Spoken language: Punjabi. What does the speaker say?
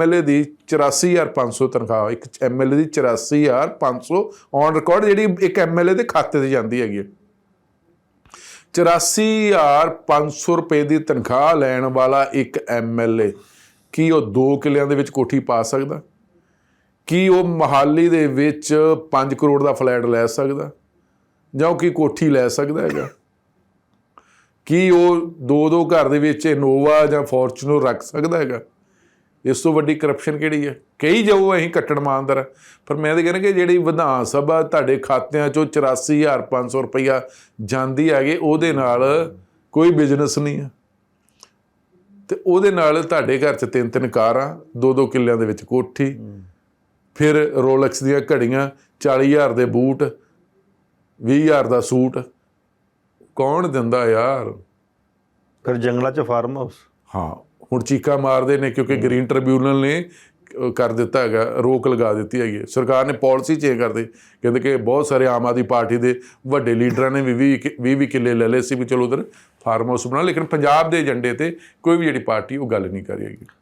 ਐਮਐਲਏ ਦੀ 84500 ਤਨਖਾਹ, ਇੱਕ ਐਮਐਲਏ ਦੀ 84500 ਔਨ ਰਿਕਾਰਡ ਜਿਹੜੀ ਇੱਕ ਐਮਐਲਏ ਦੇ ਖਾਤੇ ਤੇ ਜਾਂਦੀ ਹੈਗੀ ਹੈ। 84500 ਰੁਪਏ ਦੀ ਤਨਖਾਹ ਲੈਣ ਵਾਲਾ ਇੱਕ ਐਮਐਲਏ ਕੀ ਉਹ 2 ਕਿਲਿਆਂ ਦੇ ਵਿੱਚ ਕੋਠੀ ਪਾ ਸਕਦਾ? ਕੀ ਉਹ ਮਹਾਲੀ ਦੇ ਵਿੱਚ 5 ਕਰੋੜ ਦਾ ਫਲੈਟ ਲੈ ਸਕਦਾ? ਜਾਂ ਉਹ ਕੀ ਕੋਠੀ ਲੈ ਸਕਦਾ ਹੈਗਾ? ਕੀ ਉਹ ਦੋ ਦੋ ਘਰ ਦੇ ਵਿੱਚ ਇਨੋਵਾ ਜਾਂ ਫੋਰਚੂਨਰ ਰੱਖ ਸਕਦਾ ਹੈਗਾ? ਇਸ ਤੋਂ ਵੱਡੀ ਕਰਪਸ਼ਨ ਕਿਹੜੀ ਹੈ? ਕਈ ਜਾਓ ਅਸੀਂ ਕੱਟਣ ਇਮਾਨਦਾਰ ਹਾਂ। ਪਰ ਮੈਂ ਤਾਂ ਕਹਿੰਦਾ ਕਿ ਜਿਹੜੀ ਵਿਧਾਨ ਸਭਾ ਤੁਹਾਡੇ ਖਾਤਿਆਂ ਚੋਂ 84500 ਰੁਪਈਆ ਜਾਂਦੀ ਹੈਗੇ ਉਹਦੇ ਨਾਲ ਕੋਈ ਬਿਜ਼ਨਸ ਨਹੀਂ ਹੈ। ਤੇ ਉਹਦੇ ਨਾਲ ਤੁਹਾਡੇ ਘਰ 'ਚ ਤਿੰਨ ਤਿੰਨ ਕਾਰਾਂ ਦੋ ਦੋ ਕਿੱਲਿਆਂ ਦੇ ਵਿੱਚ ਕੋਠੀ ਫਿਰ ਰੋਲੈਕਸ ਦੀਆਂ ਘੜੀਆਂ 40000 ਦੇ ਬੂਟ 20000 ਦਾ ਸੂਟ। ਕੌਣ ਦਿੰਦਾ ਯਾਰ? ਫਿਰ ਜੰਗਲਾਂ 'ਚ ਫਾਰਮ ਹਾਊਸ ਹਾਂ। ਹੁਣ ਚੀਕਾ ਮਾਰਦੇ ਨੇ ਕਿਉਂਕਿ ਗ੍ਰੀਨ ਟ੍ਰਿਬਿਊਨਲ ਨੇ ਕਰ ਦਿੱਤਾ ਹੈਗਾ ਰੋਕ ਲਗਾ ਦਿੱਤੀ ਹੈਗੀ। ਸਰਕਾਰ ਨੇ ਪਾਲਿਸੀ ਚੇਂਜ ਕਰਦੇ ਕਹਿੰਦੇ ਕਿ ਬਹੁਤ ਸਾਰੇ ਆਮ ਆਦਮੀ ਪਾਰਟੀ ਦੇ ਵੱਡੇ ਲੀਡਰਾਂ ਨੇ 20 20 ਕਿੱਲੇ ਲੈ ਲਏ ਸੀ ਵੀ ਚਲੋ ਉਧਰ ਫਾਰਮ ਹਾਊਸ ਬਣਾ ਲੇਕਿਨ ਪੰਜਾਬ ਦੇ ਏਜੰਡੇ ਤੇ ਕੋਈ ਵੀ ਜਿਹੜੀ ਪਾਰਟੀ ਉਹ ਗੱਲ ਨਹੀਂ ਕਰ ਰਹੀ ਹੈਗੀ